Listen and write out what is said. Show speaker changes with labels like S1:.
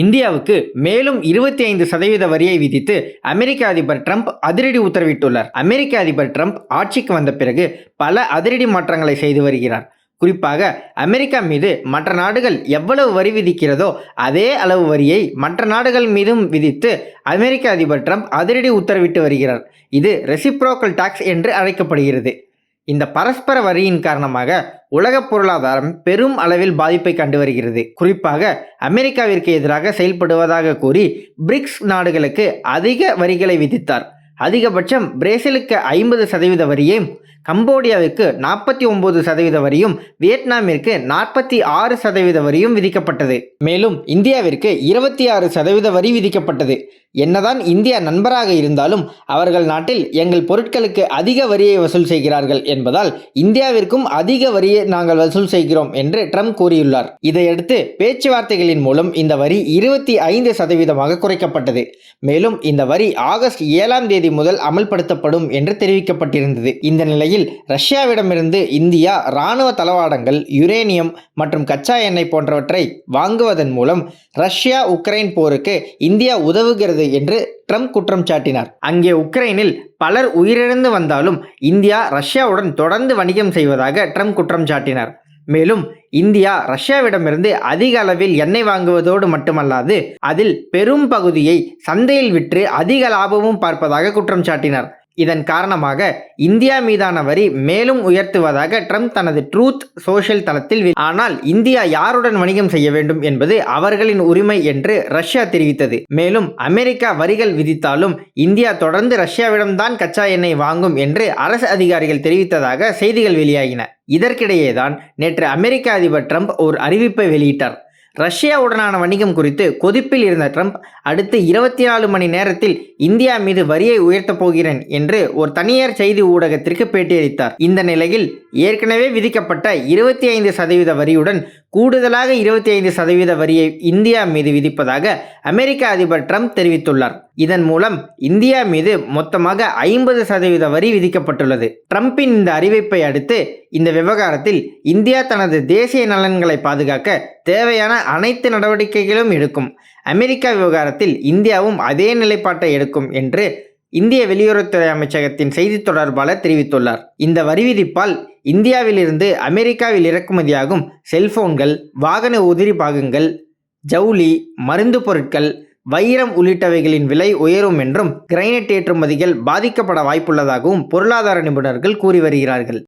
S1: இந்தியாவுக்கு மேலும் இருபத்தி ஐந்து சதவீத வரியை விதித்து அமெரிக்க அதிபர் ட்ரம்ப் அதிரடி உத்தரவிட்டுள்ளார். அமெரிக்க அதிபர் ட்ரம்ப் ஆட்சிக்கு வந்த பிறகு பல அதிரடி மாற்றங்களை செய்து வருகிறார். குறிப்பாக அமெரிக்கா மீது மற்ற நாடுகள் எவ்வளவு வரி விதிக்கிறதோ அதே அளவு வரியை மற்ற நாடுகள் மீதும் விதித்து அமெரிக்க அதிபர் ட்ரம்ப் அதிரடி உத்தரவிட்டு வருகிறார். இது ரெசிப்ரோக்கல் டாக்ஸ் என்று அழைக்கப்படுகிறது. இந்த பரஸ்பர வரியின் காரணமாக உலக பொருளாதாரம் பெரும் அளவில் பாதிப்பை கண்டு வருகிறது. குறிப்பாக அமெரிக்காவிற்கு எதிராக செயல்படுவதாக கூறி பிரிக்ஸ் நாடுகளுக்கு அதிக வரிகளை விதித்தார். அதிகபட்சம் பிரேசிலுக்கு ஐம்பது சதவீத வரியும் கம்போடியாவிற்கு நாற்பத்தி ஒன்பது சதவீத வரியும் வியட்நாமிற்கு நாற்பத்தி ஆறு சதவீத வரியும் விதிக்கப்பட்டது. மேலும் இந்தியாவிற்கு இருபத்தி ஆறு சதவீத வரி விதிக்கப்பட்டது. என்னதான் இந்தியா நண்பராக இருந்தாலும் அவர்கள் நாட்டில் எங்கள் பொருட்களுக்கு அதிக வரியை வசூல் செய்கிறார்கள் என்பதால் இந்தியாவிற்கும் அதிக வரியை நாங்கள் வசூல் செய்கிறோம் என்று ட்ரம்ப் கூறியுள்ளார். இதையடுத்து பேச்சுவார்த்தைகளின் மூலம் இந்த வரி இருபத்தி ஐந்து சதவீதமாக குறைக்கப்பட்டது. மேலும் இந்த வரி ஆகஸ்ட் ஏழாம் தேதி முதல் அமல்படுத்தப்படும் என்று தெரிவிக்கப்பட்டிருந்தது. இந்த நிலையில் ரஷ்யாவிடமிருந்து இந்தியா இராணுவ தளவாடங்கள் யுரேனியம் மற்றும் கச்சா எண்ணெய் போன்றவற்றை வாங்குவதன் மூலம் ரஷ்யா உக்ரைன் போருக்கு இந்தியா உதவுகிறது என்று ட்ரம்ப் குற்றம் சாட்டினார். அங்கே உக்ரைனில் பலர் உயிரிழந்து வந்தாலும் இந்தியா ரஷ்யாவுடன் தொடர்ந்து வணிகம் செய்வதாக ட்ரம்ப் குற்றம் சாட்டினார். மேலும் இந்தியா ரஷ்யாவிடமிருந்து அதிக அளவில் எண்ணெய் வாங்குவதோடு மட்டுமல்லாது அதில் பெரும் பகுதியை சந்தையில் விற்று அதிக லாபமும் பார்ப்பதாக குற்றம் சாட்டினார். இதன் காரணமாக இந்தியா மீதான வரி மேலும் உயர்த்துவதாக ட்ரம்ப் தனது ட்ரூத் சோஷியல் தளத்தில் ஆனால் இந்தியா யாருடன் வணிகம் செய்ய வேண்டும் என்பது அவர்களின் உரிமை என்று ரஷ்யா தெரிவித்தது. மேலும் அமெரிக்கா வரிகள் விதித்தாலும் இந்தியா தொடர்ந்து ரஷ்யாவிடம்தான் கச்சா எண்ணெய் வாங்கும் என்று அரசு அதிகாரிகள் தெரிவித்ததாக செய்திகள் வெளியாகின. இதற்கிடையேதான் நேற்று அமெரிக்க அதிபர் ட்ரம்ப் ஒரு அறிவிப்பை வெளியிட்டார். ரஷ்யாவுடனான வணிகம் குறித்து கொதிப்பில் இருந்த ட்ரம்ப் அடுத்து இருபத்தி நாலு மணி நேரத்தில் இந்தியா மீது வரியை உயர்த்தப் போகிறேன் என்று ஒரு தனியார் செய்தி ஊடகத்திற்கு பேட்டியளித்தார். இந்த நிலையில் ஏற்கனவே விதிக்கப்பட்ட இருபத்தி ஐந்து சதவீத வரியுடன் கூடுதலாக இருபத்தி ஐந்து சதவீத வரியை இந்தியா மீது விதிப்பதாக அமெரிக்க அதிபர் ட்ரம்ப் தெரிவித்துள்ளார். இதன் மூலம் இந்தியா மீது மொத்தமாக ஐம்பது சதவீத வரி விதிக்கப்பட்டுள்ளது. ட்ரம்பின் இந்த அறிவிப்பை அடுத்து இந்த விவகாரத்தில் இந்தியா தனது தேசிய நலன்களை பாதுகாக்க தேவையான அனைத்து நடவடிக்கைகளும் எடுக்கும். அமெரிக்கா விவகாரத்தில் இந்தியாவும் அதே நிலைப்பாட்டை எடுக்கும் என்று இந்திய வெளியுறவுத்துறை அமைச்சகத்தின் செய்தி தொடர்பாளர் தெரிவித்துள்ளார். இந்த வரி விதிப்பால் இந்தியாவிலிருந்து அமெரிக்காவில் இறக்குமதியாகும் செல்போன்கள் வாகன உதிரி பாகங்கள் ஜவுளி மருந்து பொருட்கள் வைரம் உள்ளிட்டவைகளின் விலை உயரும் என்றும் கிரைனைட் ஏற்றுமதிகள் பாதிக்கப்பட வாய்ப்புள்ளதாகவும் பொருளாதார நிபுணர்கள் கூறி வருகிறார்கள்.